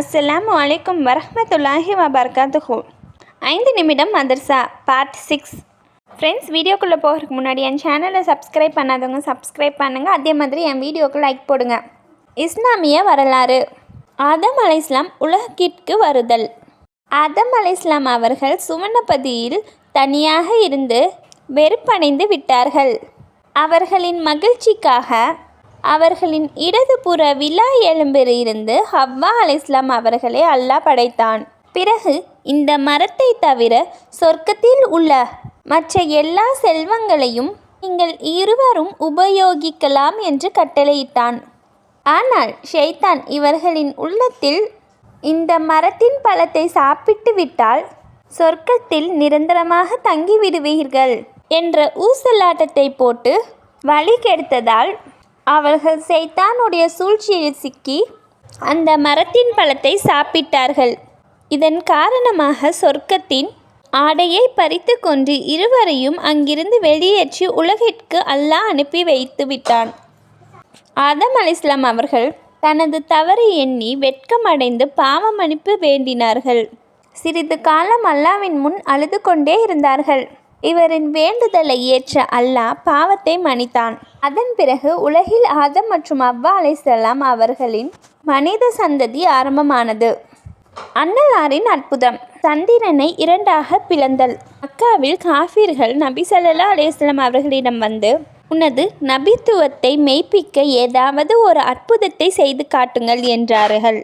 அஸ்ஸலாமு அலைக்கும் வரமத்துல்லாஹி வபர்காத்துஹு. ஐந்து நிமிடம் மதர்சா பார்ட் சிக்ஸ் ஃப்ரெண்ட்ஸ் வீடியோக்குள்ளே போகிறதுக்கு முன்னாடி என் சேனலை சப்ஸ்கிரைப் பண்ணாதவங்க சப்ஸ்கிரைப் பண்ணுங்கள் அதே மாதிரி என் வீடியோக்கு லைக் போடுங்க. இஸ்லாமிய வரலாறு. ஆதம் அலைஸ்லாம் உலகிற்கு வருதல். ஆதம் அலைஸ்லாம் அவர்கள் சுவனபதியில் தனியாக இருந்து வெறுப்படைந்து விட்டார்கள். அவர்களின் மகிழ்ச்சிக்காக அவர்களின் இடதுபுற விழா எலும்பிலிருந்து ஹவ்வா அலிஸ்லாம் அவர்களை அல்லாஹ் படைத்தான். பிறகு இந்த மரத்தை தவிர சொர்க்கத்தில் உள்ள மற்ற எல்லா செல்வங்களையும் நீங்கள் இருவரும் உபயோகிக்கலாம் என்று கட்டளையிட்டான். ஆனால் ஷைத்தான் இவர்களின் உள்ளத்தில் இந்த மரத்தின் பழத்தை சாப்பிட்டு விட்டால் சொர்க்கத்தில் நிரந்தரமாக தங்கிவிடுவீர்கள் என்ற ஊசலாட்டத்தை போட்டு வழி கெடுத்ததால் அவர்கள் சைத்தானுடைய சூழ்ச்சியில் சிக்கி அந்த மரத்தின் பழத்தை சாப்பிட்டார்கள். இதன் காரணமாக சொர்க்கத்தின் ஆடையை பறித்து கொண்டு இருவரையும் அங்கிருந்து வெளியேற்றி உலகிற்கு அல்லாஹ் அனுப்பி வைத்து விட்டான். ஆதம் அலிஸ்லாம் அவர்கள் தனது தவறு எண்ணி வெட்கமடைந்து பாவம் அனுப்பி வேண்டினார்கள். சிறிது காலம் அல்லாவின் முன் அழுது கொண்டே இருந்தார்கள். இவரின் வேண்டுதலை ஏற்ற அல்லாஹ் பாவத்தை மன்னித்தான். அதன் பிறகு உலகில் ஆதம் மற்றும் அவ்வா அலைசலாம் அவர்களின் மனித சந்ததி ஆரம்பமானது. அன்னலாரின் அற்புதம். சந்திரனை இரண்டாக பிளந்தல். மக்காவில் காஃபிர்கள் நபி சல்லா அலையம் அவர்களிடம் வந்து உனது நபித்துவத்தை மெய்ப்பிக்க ஏதாவது ஒரு அற்புதத்தை செய்து காட்டுங்கள் என்றார்கள்.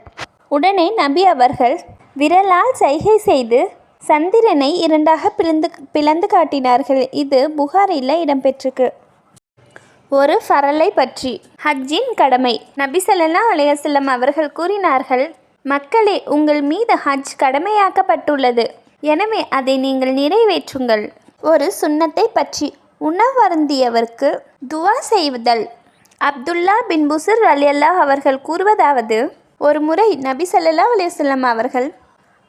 உடனே நபி அவர்கள் விரலால் சைகை செய்து சந்திரனை இரண்டாக பிளந்து பிளந்து காட்டினார்கள். இது புகாரில் இடம்பெற்றிருக்கு. ஒரு ஃபரலை பற்றி. ஹஜ்ஜின் கடமை. நபி ஸல்லல்லாஹு அலைஹி அவர்கள் கூறினார்கள் மக்களே உங்கள் மீது ஹஜ் கடமையாக்கப்பட்டுள்ளது. எனவே அதை நீங்கள் நிறைவேற்றுங்கள். ஒரு சுண்ணத்தை பற்றி. உணவருந்தியவருக்கு துவா செய்வதல் அப்துல்லா பின் புசர் அலியல்லாஹ் அவர்கள் கூறுவதாவது ஒரு முறை நபி ஸல்லல்லாஹு அலையசல்லம் அவர்கள்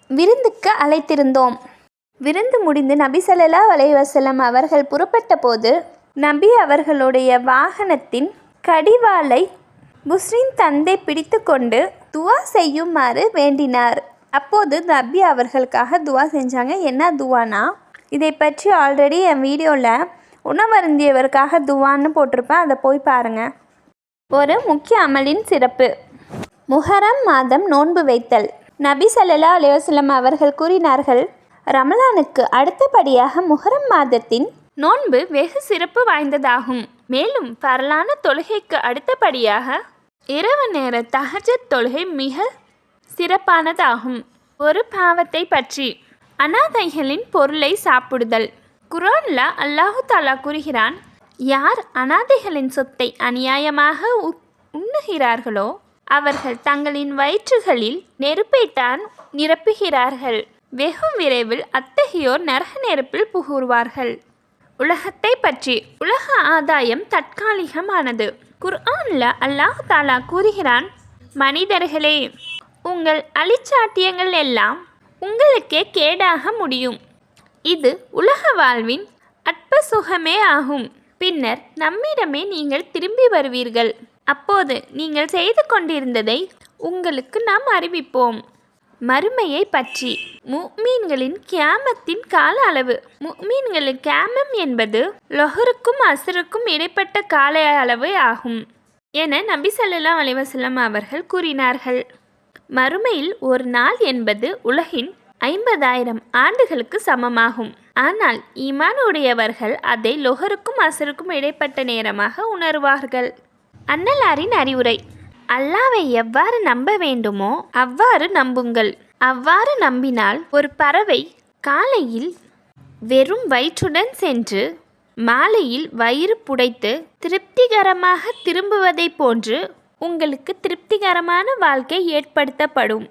விருந்துக்கு அழைத்திருந்தோம். விருந்து முடிந்து நபி சல்லா அலைஹி அவர்கள் புறப்பட்ட போது நபி அவர்களுடைய வாகனத்தின் கடிவாளை முஸ்லிம் தந்தை பிடித்து கொண்டு துவா செய்யுமாறு வேண்டினார். அப்போது நபி அவர்களுக்காக துவா செஞ்சாங்க. என்ன துவானா? இதை பற்றி ஆல்ரெடி என் வீடியோவில் உணவருந்தியவருக்காக துவான்னு போட்டிருப்பேன். அதை போய் பாருங்கள் ஒரு முக்கிய அமலின் சிறப்பு. முஹரம் மாதம் நோன்பு வைத்தல். நபி சல்லா அலைஹி அவர்கள் கூறினார்கள் ரமலானுக்கு அடுத்தபடியாக முஹரம் மாதத்தின் நோன்பு வெகு சிறப்பு வாய்ந்ததாகும். மேலும் பரலான தொழுகைக்கு அடுத்தபடியாக இரவு நேர தகஜத் தொழுகை மிக சிறப்பானதாகும். ஒரு பாவத்தை பற்றி அனாதைகளின் பொருளை சாப்பிடுதல். குரான்ல அல்லாஹு தாலா கூறுகிறான் யார் அனாதைகளின் சொத்தை அநியாயமாக உண்ணுகிறார்களோ அவர்கள் தங்களின் வயிற்றுகளில் நெருப்பைத்தான் நிரப்புகிறார்கள். வெகு விரைவில் அத்தகையோர் நரக நெருப்பில் புகுவார்கள். உலகத்தை பற்றி உலக ஆதாயம் தற்காலிகமானது. குர்ஆன்ல அல்லாஹ் தாலா கூறுகிறான் மனிதர்களே உங்கள் அழிச்சாட்டியங்கள் எல்லாம் உங்களுக்கே கேடாக முடியும். இது உலக வாழ்வின் அற்ப சுகமே ஆகும். பின்னர் நம்மிடமே நீங்கள் திரும்பி வருவீர்கள். அப்போது நீங்கள் செய்து கொண்டிருந்ததை உங்களுக்கு நாம் அறிவிப்போம். மறுமையை பற்றி. முக்மீன்களின் கியாமத்தின் கால அளவு. முக்மீன்களின் கியாமம் என்பது லொஹருக்கும் அசருக்கும் இடைப்பட்ட கால அளவு ஆகும் என நபி ஸல்லல்லாஹு அலைஹி அவர்கள் கூறினார்கள். மறுமையில் ஒரு நாள் என்பது உலகின் ஐம்பதாயிரம் ஆண்டுகளுக்கு சமமாகும். ஆனால் ஈமான் உடையவர்கள் அதை லொஹருக்கும் அசருக்கும் இடைப்பட்ட நேரமாக உணர்வார்கள். அன்னலாரின் அறிவுரை. அல்லாவை எவ்வாறு நம்ப வேண்டுமோ அவ்வாறு நம்புங்கள். அவ்வாறு நம்பினால் ஒரு பறவை காலையில் வெறும் வயிற்றுடன் சென்று மாலையில் வயிறு புடைத்து திருப்திகரமாக திரும்புவதைப் போன்று உங்களுக்கு திருப்திகரமான வாழ்க்கை ஏற்படுத்தப்படும்.